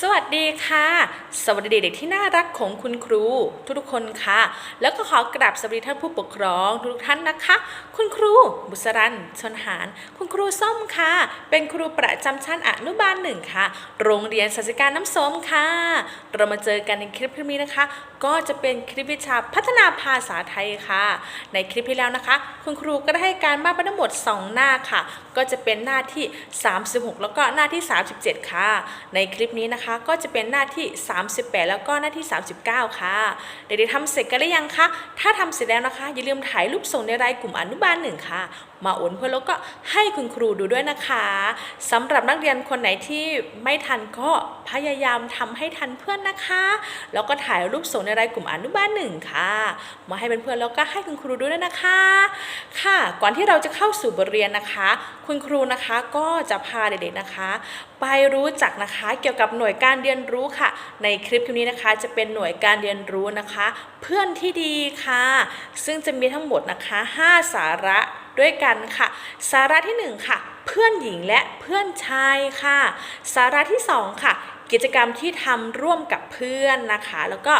สวัสดีค่ะ สวัสดีเด็กที่น่ารักของคุณครู ทุกๆคนค่ะ แล้วก็ขอกราบสวัสดีท่านผู้ปกครองทุกท่านนะคะ คุณครู บุษรันชนหารคุณครูส้มค่ะ เป็นครูประจำชั้นอนุบาลหนึ่งค่ะ โรงเรียนสัจการน้ำส้มค่ะ เรามาเจอกันในคลิปนี้นะคะ ก็จะเป็นคลิปวิชาพัฒนาภาษาไทยค่ะ ในคลิปที่แล้วนะคะ คุณครูก็ได้ให้การบ้านไปทั้งหมด 2 หน้าค่ะ ก็จะเป็นหน้าที่ 36 แล้วก็หน้าที่ 37 ค่ะ ในคลิปนี้นะคะก็จะเป็นหน้าที่ 38 แล้วก็หน้าที่ 39 ค่ะ เด็กๆทำเสร็จกันหรือยังคะ ถ้าทำเสร็จแล้วนะคะ อย่าลืมถ่ายรูปส่งในรายกลุ่มอนุบาลหนึ่งค่ะมาโอนเพื่อนแล้วก็ให้คุณครูดูด้วยนะคะสำหรับนักเรียนคนไหนที่ไม่ทันก็พยายามทำให้ทันเพื่อนนะคะ แล้วก็ถ่ายรูปส่งในรายกลุ่มอนุบาลหนึ่งค่ะ มาให้เพื่อนๆแล้วก็ให้คุณครูดูด้วยนะคะ ค่ะ ก่อนที่เราจะเข้าสู่บทเรียนนะคะ คุณครูนะคะก็จะพาเด็กๆนะคะ ไปรู้จักนะคะเกี่ยวกับหน่วยการเรียนรู้ค่ะ ในคลิปนี้นะคะ จะเป็นหน่วยการเรียนรู้นะคะ เพื่อนที่ดีค่ะ ซึ่งจะมีทั้งหมดนะคะ 5 สาระ ด้วยกันค่ะ สาระที่ 1 ค่ะ เพื่อนหญิงและเพื่อนชายค่ะ สาระที่ 2 ค่ะ กิจกรรมที่ทำร่วมกับเพื่อนนะคะ แล้วก็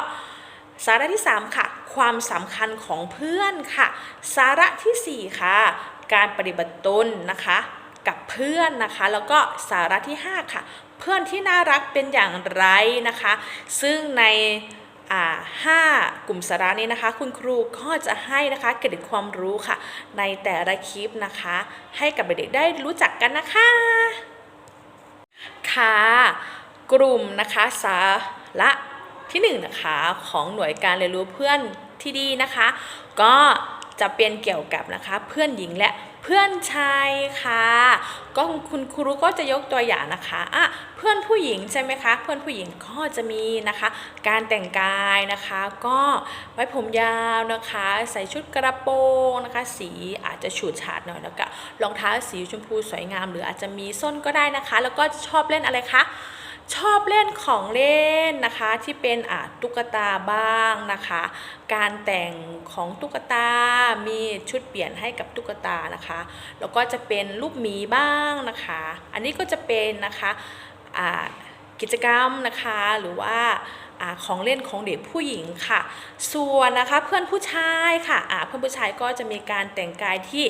สาระที่ 3 ค่ะ ความสำคัญของเพื่อนค่ะ สาระทีสี่4 ค่ะ การปฏิบัติตนนะคะกับเพื่อนนะคะ แล้วก็สาระที่ 5 ค่ะ เพื่อนที่น่ารักเป็นอย่างไรนะคะ ซึ่งใน ห้ากลุ่มสาระนี้นะคะ คุณครูก็จะให้นะคะเกร็ดความรู้ค่ะ ในแต่ละคลิปนะคะ ให้กับเด็กๆได้รู้จักกันนะคะ ค่ะ กลุ่มนะคะสาระที่1นงนะคะของหน่วยการเรียนรู้เพื่อนที่ดีนะคะ ก็จะเป็นเกี่ยวกับนะคะเพื่อนหญิงและ พื่อนชายค่ะ ก็คุณครูก็จะยกตัวอย่างนะคะอะเพื่อนผู้หญิงใช่ไหมคะ เพื่อนผู้หญิงก็จะมีนะคะ การแต่งกายนะคะ ก็ไว้ผมยาวนะคะ ใส่ชุดกระโปรงนะคะ สีอาจจะฉูดฉาดหน่อยแล้วก็รองเท้าสีชมพูสวยงาม หรืออาจจะมีส้นก็ได้นะคะ แล้วก็ชอบเล่นอะไรคะ ชอบเล่นของเล่นนะคะที่เป็นอ่าตุ๊กตาบ้างนะคะ การแต่งของตุ๊กตา มีชุดเปลี่ยนให้กับตุ๊กตานะคะ แล้วก็จะเป็นรูปหมีบ้างนะคะ อันนี้ก็จะเป็นนะคะอ่ากิจกรรมนะคะหรือว่าอของเล่นของเด็กผู้หญิงค่ะ ส่วนนะคะเพื่อนผู้ชายค่ะอ่าเพื่อนผู้ชายก็จะมีการแต่งกายที่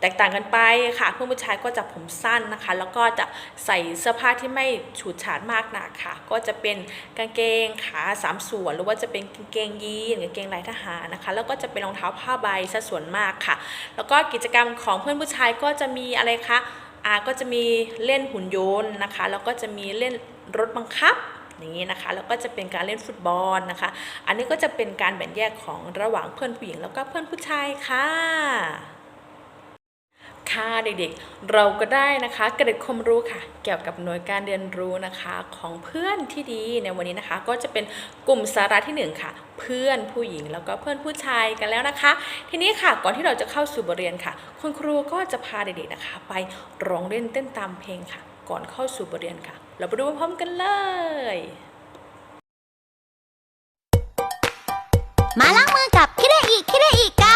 แตกต่างกันไปค่ะ เพื่อนผู้ชายก็จะผมสั้นนะคะ แล้วก็จะใส่เสื้อผ้าที่ไม่ฉูดฉาดมากนักค่ะ ก็จะเป็นกางเกงขาสามส่วน หรือว่าจะเป็นกางเกงยีนกางเกงลายทหารนะคะ แล้วก็จะเป็นรองเท้าผ้าใบซะส่วนมากค่ะ แล้วก็กิจกรรมของเพื่อนผู้ชายก็จะมีอะไรคะอ่าก็จะมีเล่นหุ่นยนต์นะคะ แล้วก็จะมีเล่นรถบังคับอย่างนี้นะคะ แล้วก็จะเป็นการเล่นฟุตบอลนะคะ อันนี้ก็จะเป็นการแบ่งแยกของระหว่างเพื่อนผู้หญิงแล้วก็เพื่อนผู้ชายค่ะ ค่ะเด็กๆ เราก็ได้นะคะกร็ดความรู้ค่ะ เกี่ยวกับหน่วยการเรียนรู้นะคะของเพื่อนที่ดีในวันนี้นะคะ ก็จะเป็นกลุ่มสาระที่หนึ่งค่ะ เพื่อนผู้หญิงแล้วก็เพื่อนผู้ชายกันแล้วนะคะ ทีนี้ค่ะก่อนที่เราจะเข้าสู่บทเรียนค่ะ คุณครูก็จะพาเด็กๆนะคะ ไปร้องเล่นเต้นตามเพลงค่ะ ก่อนเข้าสู่บทเรียนค่ะ เราไปดูพร้อมกันเลย มาล้างมือกับคิเรอิคิเรอิกัน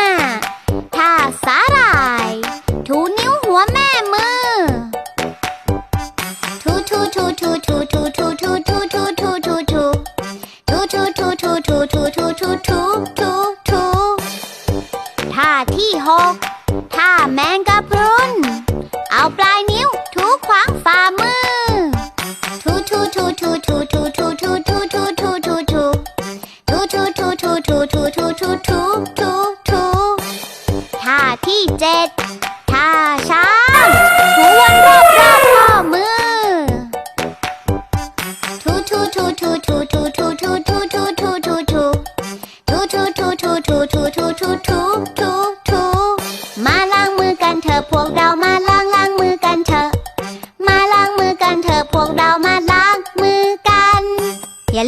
ที่เจ็ด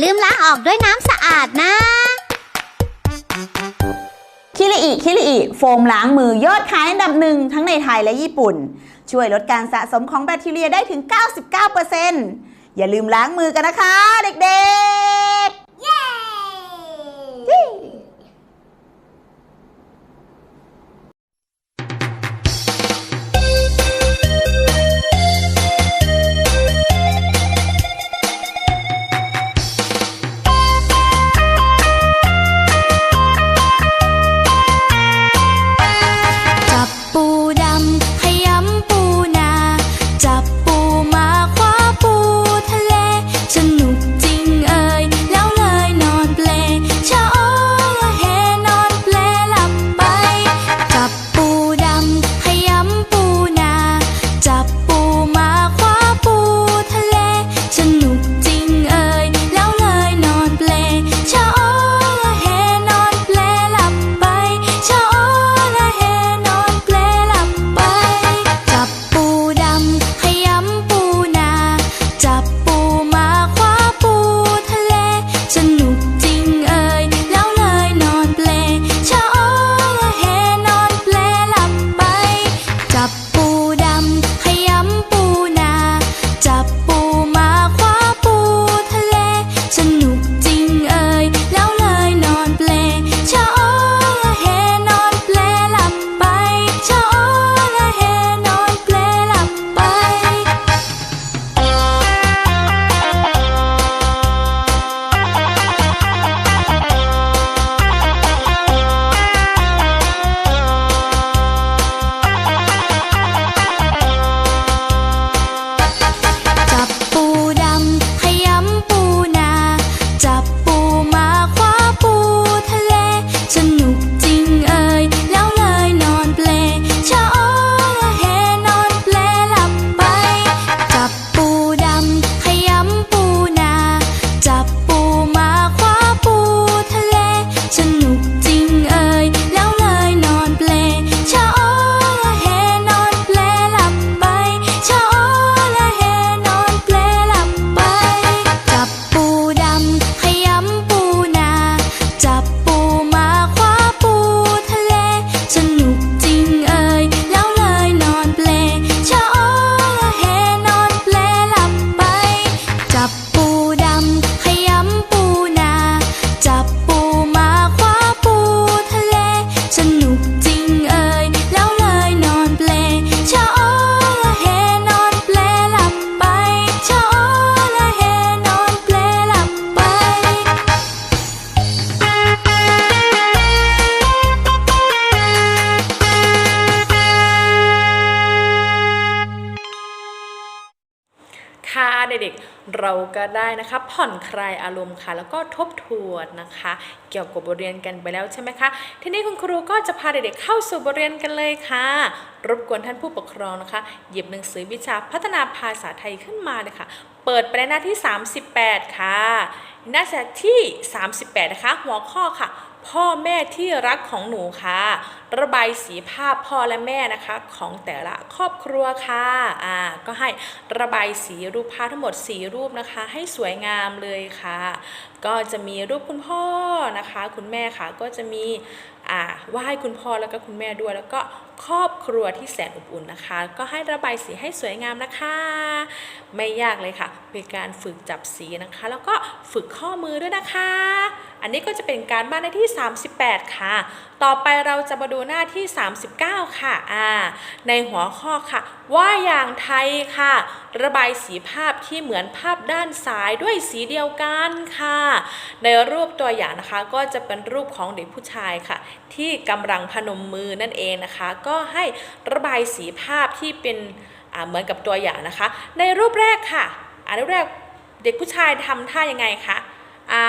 ลืมล้างออกด้วยน้ำสะอาดนะ คิริอิคิริอิโฟมล้างมือยอดขายอันดับหนึ่งทั้งในไทยและญี่ปุ่น ช่วยลดการสะสมของแบคทีเรียได้ถึง 99%อย่าลืมล้างมือกันนะคะ เด็กๆ ก็ได้นะคะผ่อนคลายอารมณ์ค่ะ แล้วก็ทบทวนนะคะ เกี่ยวกับบทเรียนกันไปแล้วใช่ไหมคะทีนี้คุณครูก็จะพาเด็กๆเข้าสู่บทเรียนกันเลยค่ะรบกวนท่านผู้ปกครองนะคะ หยิบหนังสือวิชาพัฒนาภาษาไทยขึ้นมาเลยค่ะเปิดไปในหน้าที่ 38 ค่ะ หน้าที่ 38 นะคะ หัวข้อค่ะ พ่อแม่ที่รักของหนูค่ะ ระบายสีภาพพ่อและแม่นะคะของแต่ละครอบครัวค่ะอ่าก็ให้ระบายสีรูปภาพทั้งหมด 4 รูปนะคะ ให้สวยงามเลยค่ะ ก็จะมีรูปคุณพ่อนะคะ คุณแม่ค่ะก็จะมี ไหว้คุณพ่อแล้วก็คุณแม่ด้วย แล้วก็ครอบครัวที่แสนอบอุ่นนะคะ ก็ให้ระบายสีให้สวยงามนะคะ ไม่ยากเลยค่ะ เป็นการฝึกจับสีนะคะ แล้วก็ฝึกข้อมือด้วยนะคะ อันนี้ก็จะเป็นการบ้านในที่ 38 ค่ะ ต่อไปเราจะมาดูหน้าที่ 39 ค่ะอ่าในหัวข้อค่ะ ว่าอย่างไทยค่ะ ระบายสีภาพที่เหมือนภาพด้านซ้ายด้วยสีเดียวกันค่ะ ในรูปตัวอย่างนะคะก็จะเป็นรูปของเด็กผู้ชายค่ะ ที่กำลังพนมมือนั่นเองนะคะ ก็ให้ระบายสีภาพที่เป็นอ่าเหมือนกับตัวอย่างนะคะ ในรูปแรกค่ะอ่ารูปแรกเด็กผู้ชายทำท่ายังไงคะ อ่า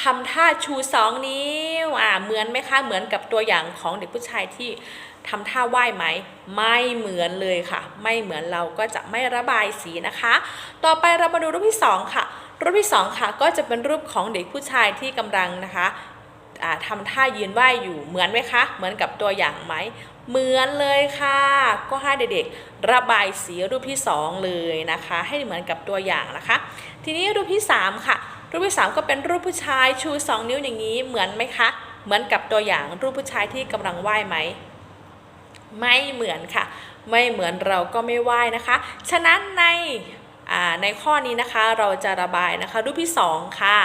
ทำท่าชูสองนิ้วอ่าเหมือนไหมคะเหมือนกับตัวอย่างของเด็กผู้ชายที่ทำท่าไหว้ไหม ไม่เหมือนเลยค่ะ ไม่เหมือนเราก็จะไม่ระบายสีนะคะ ต่อไปเรามาดูรูปที่สองค่ะ รูปที่สองค่ะ ก็จะเป็นรูปของเด็กผู้ชายที่กำลังนะคะอ่าทำท่ายืนไหว้อยู่เหมือนไหมคะ เหมือนกับตัวอย่างไหม เหมือนเลยค่ะ ก็ให้เด็กๆ ระบายสีรูปที่สองเลยนะคะ ให้เหมือนกับตัวอย่างนะคะ ทีนี้รูปที่สามค่ะ รูปที่สามก็เป็นรูปผู้ชายชูสองนิ้วอย่างนี้เหมือนไหมคะ เหมือนกับตัวอย่างรูปผู้ชายที่กำลังไหว้ไหม ไม่เหมือนค่ะ ไม่เหมือนเราก็ไม่ไหว้นะคะ ฉะนั้นใน ในข้อนี้นะคะเราจะระบายนะคะรูปที่สองค่ะ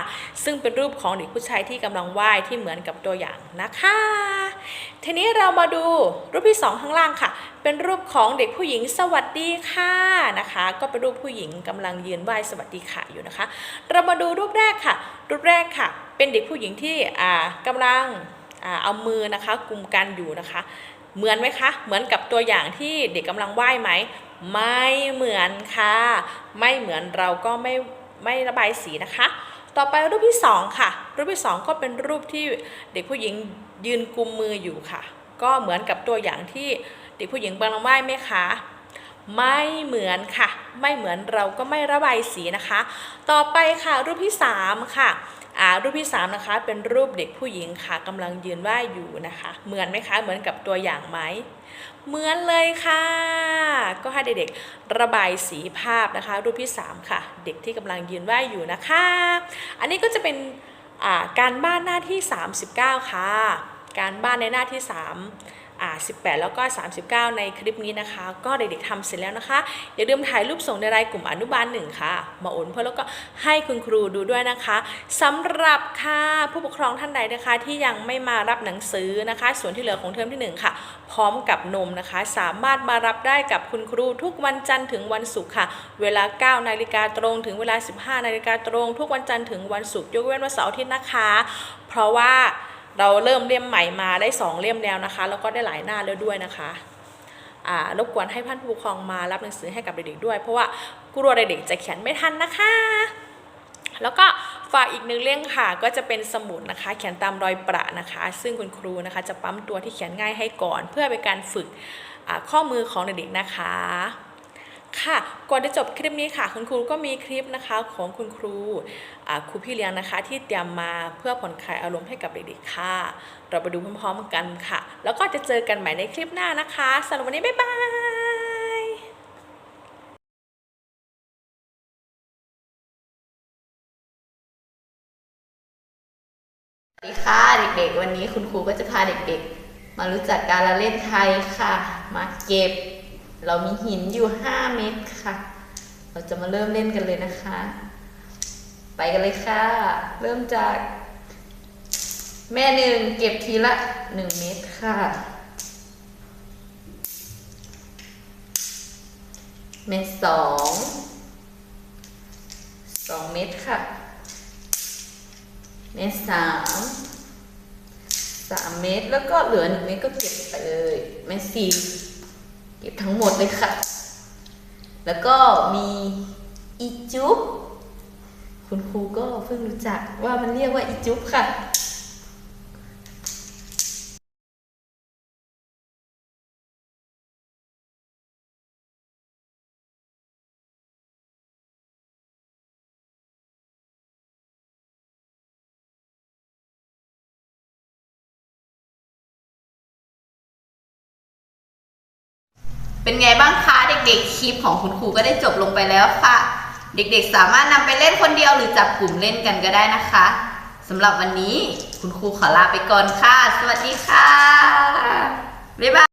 ซึ่งเป็นรูปของเด็กผู้ชายที่กำลังไหว้ที่เหมือนกับตัวอย่างนะคะ ทีนี้เรามาดูรูปที่สองข้างล่างค่ะ เป็นรูปของเด็กผู้หญิงสวัสดีค่ะนะคะ ก็เป็นรูปผู้หญิงกำลังยืนไหว้สวัสดีค่ะอยู่นะคะ เรามาดูรูปแรกค่ะ รูปแรกค่ะ เป็นเด็กผู้หญิงที่อ่ากำลัง เอามือนะคะกุมกันอยู่นะคะ เหมือนไหมคะ เหมือนกับตัวอย่างที่เด็กกำลังไหว้ไหม ไม่เหมือนค่ะ ไม่เหมือนเราก็ไม่ไม่ระบายสีนะคะ ต่อไปรูปที่สองค่ะ รูปที่สองก็เป็นรูปที่เด็กผู้หญิงยืนกุมมืออยู่ค่ะ ก็เหมือนกับตัวอย่างที่เด็กผู้หญิงกำลังไหว้ไหมคะไม่เหมือนค่ะ ไม่เหมือนเราก็ไม่ระบายสีนะคะ ต่อไปค่ะรูปที่สามค่ะ รูปที่สามนะคะ เป็นรูปเด็กผู้หญิงค่ะกำลังยืนไหว้อยู่นะคะ เหมือนไหมคะ เหมือนกับตัวอย่างไหมเหมือนเลยค่ะ ก็ให้เด็กๆระบายสีภาพนะคะ รูปที่ 3 ค่ะ เด็กที่กำลังยืนไหว้อยู่นะคะ อันนี้ก็จะเป็นอ่าการบ้านหน้าที่ 39 ค่ะ การบ้านในหน้าที่ 3 อ่า18 แล้วก็ 39 ในคลิปนี้นะคะ ก็เด็กๆทำเสร็จแล้วนะคะ อย่าลืมถ่ายรูปส่งในรายกลุ่มอนุบาลหนึ่งค่ะ มาโอนเพื่อแล้วก็ให้คุณครูดูด้วยนะคะสำหรับค่ะผู้ปกครองท่านใดนะคะ ที่ยังไม่มารับหนังสือนะคะ ส่วนที่เหลือของเทอมที่หนึ่งค่ะ พร้อมกับนมนะคะ สามารถมารับได้กับคุณครูทุกวันจันทร์ถึงวันศุกร์ค่ะ เวลา 9 นาฬิกาตรงถึงเวลา 15 นาฬิกาตรง ทุกวันจันทร์ถึงวันศุกร์ยกเว้นวันเสาร์อาทิตย์นะคะ เพราะว่า เราเริ่มเล่มใหม่มาได้ 2 เล่มแล้วนะคะ แล้วก็ได้หลายหน้าแล้วด้วยนะคะอ่ารบกวนให้ท่านผู้ปกครองมารับหนังสือให้กับเด็กๆด้วย เพราะว่ากลัวเด็กๆจะเขียนไม่ทันนะคะ แล้วก็ฝากอีกหนึ่งเล่มค่ะ ก็จะเป็นสมุดนะคะ เขียนตามรอยประนะคะ ซึ่งคุณครูนะคะจะปั๊มตัวที่เขียนง่ายให้ก่อน เพื่อเป็นการฝึกอ่าข้อมือของเด็กๆนะคะ ค่ะก่อนจะจบคลิปนี้ค่ะ คุณครูก็มีคลิปนะคะของคุณครูครูพี่เลี้ยงนะคะ ที่เตรียมมาเพื่อผ่อนคลายอารมณ์ให้กับเด็กๆค่ะ เราไปดูพร้อมๆกันค่ะ แล้วก็จะเจอกันใหม่ในคลิปหน้านะคะสำหรับวันนี้บ๊ายบายสวัสดีค่ะเด็กๆ วันนี้คุณครูก็จะพาเด็กๆ มารู้จักการละเล่นไทยค่ะ มาเก็บ เรามีหินอยู่ 5 เม็ดค่ะ เราจะมาเริ่มเล่นกันเลยนะคะ ไปกันเลยค่ะ เริ่มจาก แม่หนึ่งเก็บทีละ 1 เม็ดค่ะ เม็ดสองสองเม็ดค่ะ เม็ดสามสามเม็ดแล้วก็เหลือหนึ่งเม็ดก็เก็บไปเลย เม็ดสี่ เก็บทั้งหมดเลยค่ะ แล้วก็มีอีจุ๊บคุณครูก็เพิ่งรู้จักว่ามันเรียกว่าอีจุ๊บค่ะ เป็นไงบ้างคะเด็กๆคลิปของคุณครูก็ได้จบลงไปแล้วค่ะ เด็กๆสามารถนำไปเล่นคนเดียวหรือจับกลุ่มเล่นกันก็ได้นะคะสำหรับวันนี้คุณครูขอลาไปก่อนค่ะ สวัสดีค่ะ บ๊ายบาย